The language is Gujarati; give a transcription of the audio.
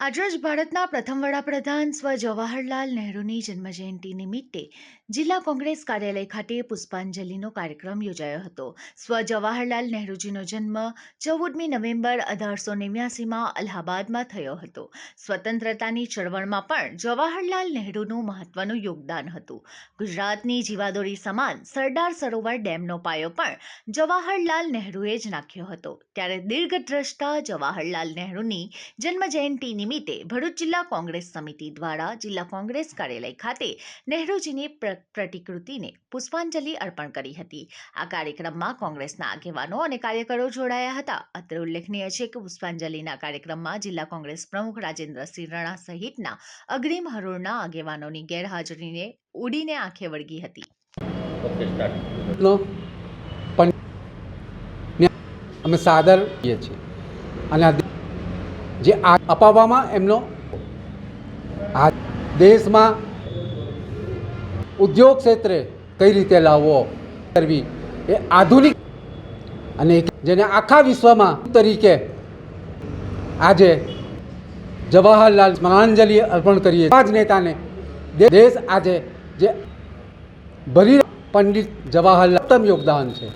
આજરોજ ભારતના પ્રથમ વડાપ્રધાન સ્વ જવાહરલાલ નહેરુની જન્મજયંતિ નિમિત્તે જિલ્લા કોંગ્રેસ કાર્યાલય ખાતે પુષ્પાંજલિનો કાર્યક્રમ યોજાયો હતો. સ્વ જવાહરલાલ નહેરુજીનો જન્મ ચૌદમી નવેમ્બર અઢારસો નેવ્યાસીમાં અલ્હાબાદમાં થયો હતો. સ્વતંત્રતાની ચળવળમાં પણ જવાહરલાલ નહેરુનું મહત્વનું યોગદાન હતું. ગુજરાતની જીવાદોરી સમાન સરદાર સરોવર ડેમનો પાયો પણ જવાહરલાલ નહેરુએ જ નાખ્યો હતો. ત્યારે દીર્ઘદ્રષ્ટા જવાહરલાલ નહેરુની જન્મજયંતિ નિમિત્તે ભરૂચ જિલ્લા કોંગ્રેસ સમિતિ દ્વારા જિલ્લા કોંગ્રેસ કાર્યાલય ખાતે નહેરુજીની પ્રતિકૃતિને પુષ્પાંજલિ અર્પણ કરી હતી. આ કાર્યક્રમમાં કોંગ્રેસના આગેવાનો અને કાર્યકરો જોડાયા હતા. અત્રે ઉલ્લેખનીય છે કે પુષ્પાંજલિના કાર્યક્રમમાં જિલ્લા કોંગ્રેસ પ્રમુખ રાજેન્દ્રસિંહ રણા સહિતના અગ્રીમ હરોળના આગેવાનોની ગેરહાજરીને ઉડીને આંખે વળગી હતી. અમે સાદર છીએ. અને જે અપાવવામાં એમનો આ દેશમાં ઉદ્યોગ ક્ષેત્રે કઈ રીતે લાવવો કરવી એ આધુનિક અને જેને આખા વિશ્વમાં તરીકે આજે જવાહરલાલ સ્મરણાંજલિ અર્પણ કરીએ આ જ નેતાને દેશ આજે જે ભરી પંડિત જવાહરલાલ ઉત્તમ યોગદાન છે.